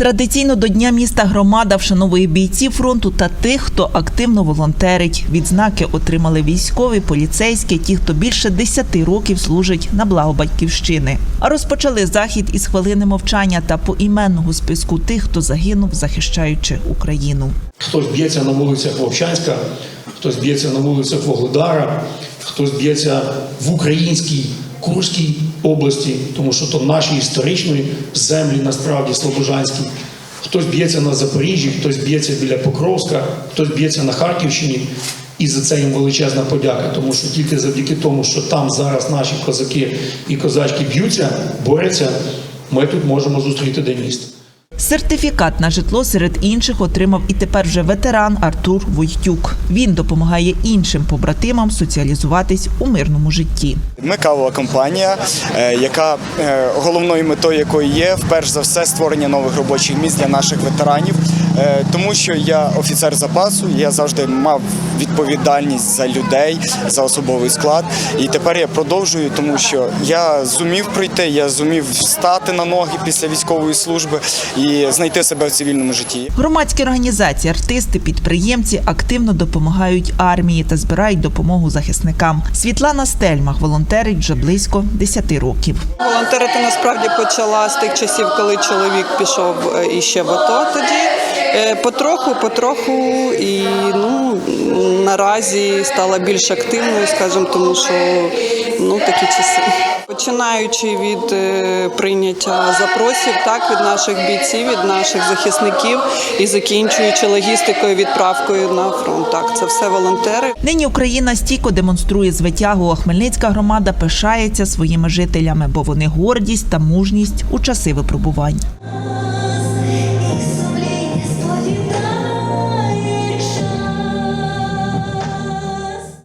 Традиційно до Дня міста громада вшановує бійців фронту та тих, хто активно волонтерить. Відзнаки отримали військові, поліцейські, ті, хто більше 10 років служить на благо батьківщини. А розпочали захід із хвилини мовчання та поіменного списку тих, хто загинув, захищаючи Україну. Хтось б'ється на вулицях Вовчанська, хтось б'ється на вулицях Вогледара, хтось б'ється в українській Курській області, тому що то наші історичні землі насправді слобожанські. Хтось б'ється на Запоріжжі, хтось б'ється біля Покровська, хтось б'ється на Харківщині. І за це їм величезна подяка, тому що тільки завдяки тому, що там зараз наші козаки і козачки б'ються, борються, ми тут можемо зустріти День міста. Сертифікат на житло серед інших отримав і тепер вже ветеран Артур Войтюк. Він допомагає іншим побратимам соціалізуватись у мирному житті. Ми кавова компанія, е, яка е, головною метою якої є вперш за все створення нових робочих місць для наших ветеранів. Е, Тому що я офіцер запасу, я завжди мав відповідальність за людей, за особовий склад. І тепер я продовжую, тому що я зумів пройти, я зумів встати на ноги після військової служби і знайти себе в цивільному житті. Громадські організації, артисти, підприємці активно допомагають армії та збирають допомогу захисникам. Світлана Стельмах волонтерить вже близько 10 років. Волонтерити насправді почала з тих часів, коли чоловік пішов е, іще в АТО тоді. Е, Потроху, потроху, і ну наразі стала більш активною, скажімо, тому що ну такі часи. Починаючи від е, прийняття запросів, так від наших бійців, від наших захисників і закінчуючи логістикою, відправкою на фронт. Так, це все волонтери. Нині Україна стійко демонструє звитягу, а Хмельницька громада пишається своїми жителями, бо вони гордість та мужність у часи випробувань.